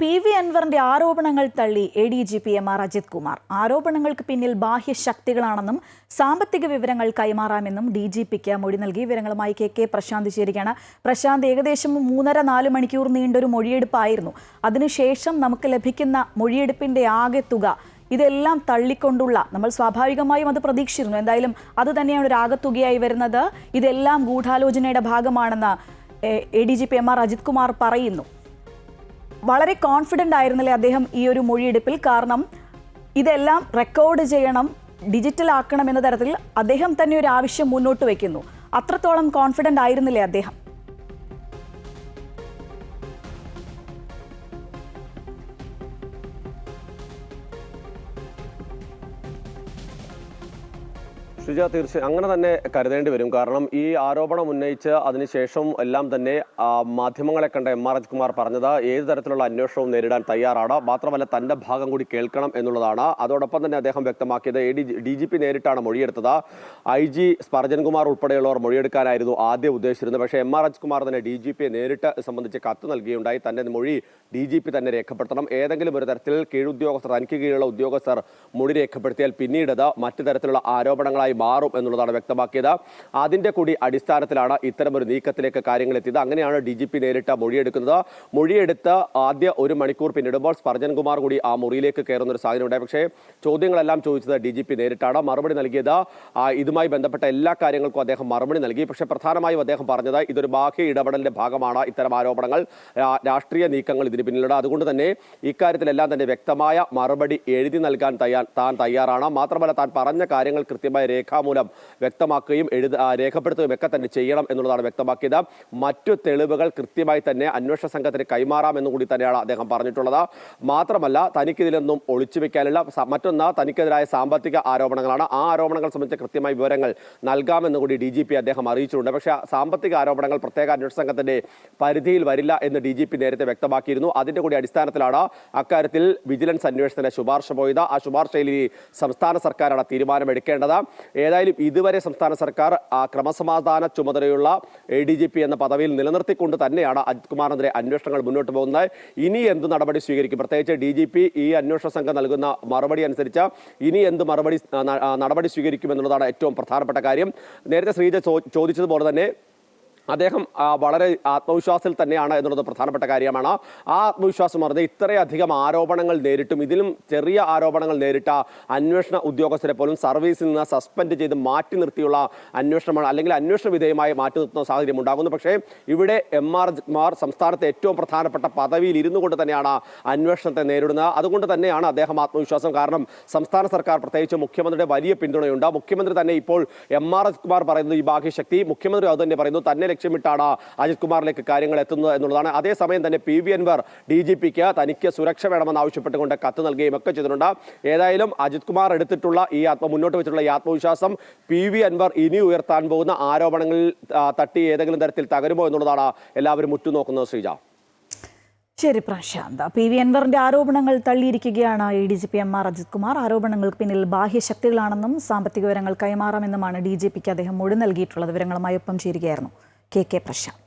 P V അൻവറിന്റെ ആരോപണങ്ങൾ തള്ളി A D G P M R Ajith Kumar. ആരോപണങ്ങൾക്ക് പിന്നിൽ ബാഹ്യ ശക്തികളാണെന്നും സാമ്പത്തിക വിവരങ്ങൾ കൈമാറാമെന്നും ഡി ജി പിക്ക് മൊഴി നൽകി. വിവരങ്ങളുമായി കെ കെ പ്രശാന്ത് ചേരുകയാണ്. പ്രശാന്ത് ഏകദേശം മൂന്നര നാല് മണിക്കൂർ നീണ്ടൊരു മൊഴിയെടുപ്പായിരുന്നു. അതിനുശേഷം നമുക്ക് ലഭിക്കുന്ന മൊഴിയെടുപ്പിന്റെ ആകെ തുക ഇതെല്ലാം തള്ളിക്കൊണ്ടുള്ള നമ്മൾ സ്വാഭാവികമായും അത് പ്രതീക്ഷിച്ചിരുന്നു. എന്തായാലും അത് തന്നെയാണ് ഒരു ആകത്തുകയായി വരുന്നത്. ഇതെല്ലാം ഗൂഢാലോചനയുടെ ഭാഗമാണെന്ന് A D G P M R Ajith Kumar പറയുന്നു. വളരെ കോൺഫിഡന്റ് ആയിരുന്നില്ലേ അദ്ദേഹം ഈ ഒരു മൊഴിയെടുപ്പിൽ? കാരണം ഇതെല്ലാം റെക്കോർഡ് ചെയ്യണം ഡിജിറ്റൽ ആക്കണം എന്ന തരത്തിൽ അദ്ദേഹം തന്നെ ഒരു ആവശ്യം മുന്നോട്ട് വയ്ക്കുന്നു. അത്രത്തോളം കോൺഫിഡന്റ് ആയിരുന്നില്ലേ അദ്ദേഹം? ഷുജ തീർച്ചയായും അങ്ങനെ തന്നെ കരുതേണ്ടി വരും. കാരണം ഈ ആരോപണം ഉന്നയിച്ച് അതിനുശേഷം എല്ലാം തന്നെ മാധ്യമങ്ങളെ കണ്ട എം ആർ കുമാർ പറഞ്ഞത് ഏത് തരത്തിലുള്ള അന്വേഷണവും നേരിടാൻ തയ്യാറാണ്. മാത്രമല്ല തന്റെ ഭാഗം കൂടി കേൾക്കണം എന്നുള്ളതാണ്. അതോടൊപ്പം തന്നെ അദ്ദേഹം വ്യക്തമാക്കിയത് A D D G P നേരിട്ടാണ് മൊഴിയെടുത്തത്. ഐ ജി സ്പർജൻ കുമാർ ഉൾപ്പെടെയുള്ളവർ മൊഴിയെടുക്കാനായിരുന്നു ആദ്യം ഉദ്ദേശിച്ചിരുന്നത്. പക്ഷേ എം ആർ കുമാർ തന്നെ ഡി ജി പിയെ നേരിട്ട് സംബന്ധിച്ച് കത്ത് നൽകുകയുണ്ടായി തന്റെ മൊഴി ഡി ജി പി തന്നെ രേഖപ്പെടുത്തണം. ഏതെങ്കിലും ഒരു തരത്തിൽ കീഴുദ്യോഗസ്ഥർ തനിക്ക് കീഴിലുള്ള ഉദ്യോഗസ്ഥർ മൊഴി രേഖപ്പെടുത്തിയാൽ പിന്നീട് മറ്റു തരത്തിലുള്ള ആരോപണങ്ങളായി മാറും എന്നുള്ളതാണ് വ്യക്തമാക്കിയത്. അതിന്റെ കൂടി അടിസ്ഥാനത്തിലാണ് ഇത്തരമൊരു നീക്കത്തിലേക്ക് കാര്യങ്ങൾ എത്തിയത് അങ്ങനെയാണ് ഡി ജി പി നേരിട്ട് മൊഴിയെടുക്കുന്നത്. മൊഴിയെടുത്ത് ആദ്യ ഒരു മണിക്കൂർ പിന്നിടുമ്പോൾ സ്പർജൻ കുമാർ കൂടി ആ മുറിയിലേക്ക് കയറുന്ന ഒരു സാഹചര്യം ഉണ്ടായി. പക്ഷേ ചോദ്യങ്ങളെല്ലാം ചോദിച്ചത് ഡി ജി പി നേരിട്ടാണ്. മറുപടി നൽകിയത് ഇതുമായി ബന്ധപ്പെട്ട എല്ലാ കാര്യങ്ങൾക്കും അദ്ദേഹം മറുപടി നൽകി. പക്ഷേ പ്രധാനമായും അദ്ദേഹം പറഞ്ഞത് ഇതൊരു ബാഹ്യ ഇടപെടലിന്റെ ഭാഗമാണ്. ഇത്തരം ആരോപണങ്ങൾ രാഷ്ട്രീയ നീക്കങ്ങൾ ഇതിന് പിന്നിലുണ്ട്. അതുകൊണ്ട് തന്നെ ഇക്കാര്യത്തിലെല്ലാം തന്നെ വ്യക്തമായ മറുപടി എഴുതി നൽകാൻ തയ്യാർ താൻ തയ്യാറാണ്. മാത്രമല്ല താൻ പറഞ്ഞ കാര്യങ്ങൾ കൃത്യമായ രേഖാമൂലം വ്യക്തമാക്കുകയും എഴുത രേഖപ്പെടുത്തുകയും ഒക്കെ തന്നെ ചെയ്യണം എന്നുള്ളതാണ് വ്യക്തമാക്കിയത്. മറ്റു തെളിവുകൾ കൃത്യമായി തന്നെ അന്വേഷണ സംഘത്തിന് കൈമാറാമെന്നും കൂടി തന്നെയാണ് അദ്ദേഹം പറഞ്ഞിട്ടുള്ളത്. മാത്രമല്ല തനിക്കിതിലൊന്നും ഒളിച്ചു വെക്കാനുള്ള മറ്റൊന്ന് തനിക്കെതിരായ സാമ്പത്തിക ആരോപണങ്ങളാണ്. ആ ആരോപണങ്ങൾ സംബന്ധിച്ച കൃത്യമായ വിവരങ്ങൾ നൽകാമെന്ന് കൂടി ഡി ജി പി അദ്ദേഹം അറിയിച്ചിട്ടുണ്ട്. പക്ഷേ സാമ്പത്തിക ആരോപണങ്ങൾ പ്രത്യേക അന്വേഷണ സംഘത്തിന്റെ പരിധിയിൽ വരില്ല എന്ന് ഡി ജി പി നേരത്തെ വ്യക്തമാക്കിയിരുന്നു. അതിന്റെ കൂടി അടിസ്ഥാനത്തിലാണ് അക്കാര്യത്തിൽ വിജിലൻസ് അന്വേഷണത്തിന് ശുപാർശ പോയത്. ആ ശുപാർശയിൽ സംസ്ഥാന സർക്കാരാണ് തീരുമാനമെടുക്കേണ്ടത്. ഏതായാലും ഇതുവരെ സംസ്ഥാന സർക്കാർ ആ ക്രമസമാധാന ചുമതലയുള്ള എ ഡി ജി പി എന്ന പദവിയിൽ നിലനിർത്തിക്കൊണ്ട് തന്നെയാണ് അജിത് കുമാറിനെതിരെ അന്വേഷണങ്ങൾ മുന്നോട്ട് പോകുന്നത്. ഇനി എന്ത് നടപടി സ്വീകരിക്കും? പ്രത്യേകിച്ച് ഡി ജി പി ഈ അന്വേഷണ സംഘം നൽകുന്ന മറുപടി അനുസരിച്ച് ഇനി എന്ത് മറുപടി നടപടി സ്വീകരിക്കും എന്നുള്ളതാണ് ഏറ്റവും പ്രധാനപ്പെട്ട കാര്യം. നേരത്തെ ശ്രീജ ചോദിച്ചതുപോലെ തന്നെ അദ്ദേഹം വളരെ ആത്മവിശ്വാസത്തിൽ തന്നെയാണ് എന്നുള്ളത് പ്രധാനപ്പെട്ട കാര്യമാണ്. ആ ആത്മവിശ്വാസം പറഞ്ഞ് ഇത്രയധികം ആരോപണങ്ങൾ നേരിട്ടും ഇതിലും ചെറിയ ആരോപണങ്ങൾ നേരിട്ട അന്വേഷണ ഉദ്യോഗസ്ഥരെ പോലും സർവീസിൽ നിന്ന് സസ്പെൻഡ് ചെയ്ത് മാറ്റി നിർത്തിയുള്ള അന്വേഷണമാണ് അല്ലെങ്കിൽ അന്വേഷണ വിധേയമായി മാറ്റി നിർത്തുന്ന സാഹചര്യം ഉണ്ടാകുന്നു. പക്ഷേ ഇവിടെ എം ആർ കുമാർ സംസ്ഥാനത്തെ ഏറ്റവും പ്രധാനപ്പെട്ട പദവിയിൽ ഇരുന്നു കൊണ്ട് തന്നെയാണ് അന്വേഷണത്തെ നേരിടുന്നത്. അതുകൊണ്ട് തന്നെയാണ് അദ്ദേഹം ആത്മവിശ്വാസം. കാരണം സംസ്ഥാന സർക്കാർ പ്രത്യേകിച്ച് മുഖ്യമന്ത്രിയുടെ വലിയ പിന്തുണയുണ്ട്. മുഖ്യമന്ത്രി തന്നെ ഇപ്പോൾ എം ആർ കുമാർ പറയുന്നത് ഈ ഭാഗ്യശക്തി. മുഖ്യമന്ത്രി അത് തന്നെ പറയുന്നു. തന്നെ ലക്ഷ്യമിട്ടാണ് അജിത് കുമാറിലേക്ക് കാര്യങ്ങൾ എത്തുന്നത് എന്നുള്ളതാണ്. അതേസമയം തന്നെ P V Anvar D G പിക്ക് തനിക്ക് സുരക്ഷ വേണമെന്ന് ആവശ്യപ്പെട്ടുകൊണ്ട് കത്ത് നൽകുകയും ഒക്കെ ചെയ്തിട്ടുണ്ട്. ഏതായാലും അജിത് കുമാർ എടുത്തിട്ടുള്ള ഈ ആത്മ മുന്നോട്ട് വെച്ചിട്ടുള്ള ഈ ആത്മവിശ്വാസം പി വി അൻവർ ഇനി ഉയർത്താൻ പോകുന്ന ആരോപണങ്ങളിൽ തട്ടി ഏതെങ്കിലും തരത്തിൽ തകരുമോ എന്നുള്ളതാണ് എല്ലാവരും ഉറ്റുനോക്കുന്നത് ശ്രീജ. ശരി പ്രശാന്ത്. പി വി അൻവറിന്റെ ആരോപണങ്ങൾ തള്ളിയിരിക്കുകയാണ് A D G P M R Ajith Kumar. ആരോപണങ്ങൾക്ക് പിന്നിൽ ബാഹ്യ ശക്തികളാണെന്നും സാമ്പത്തിക വിവരങ്ങൾ കൈമാറാമെന്നുമാണ് ഡി ജി പിക്ക് അദ്ദേഹം മൊഴി നൽകിയിട്ടുള്ളത് വിവരങ്ങളുമായി ഒപ്പം ചേരുകയായിരുന്നു. K K Prashant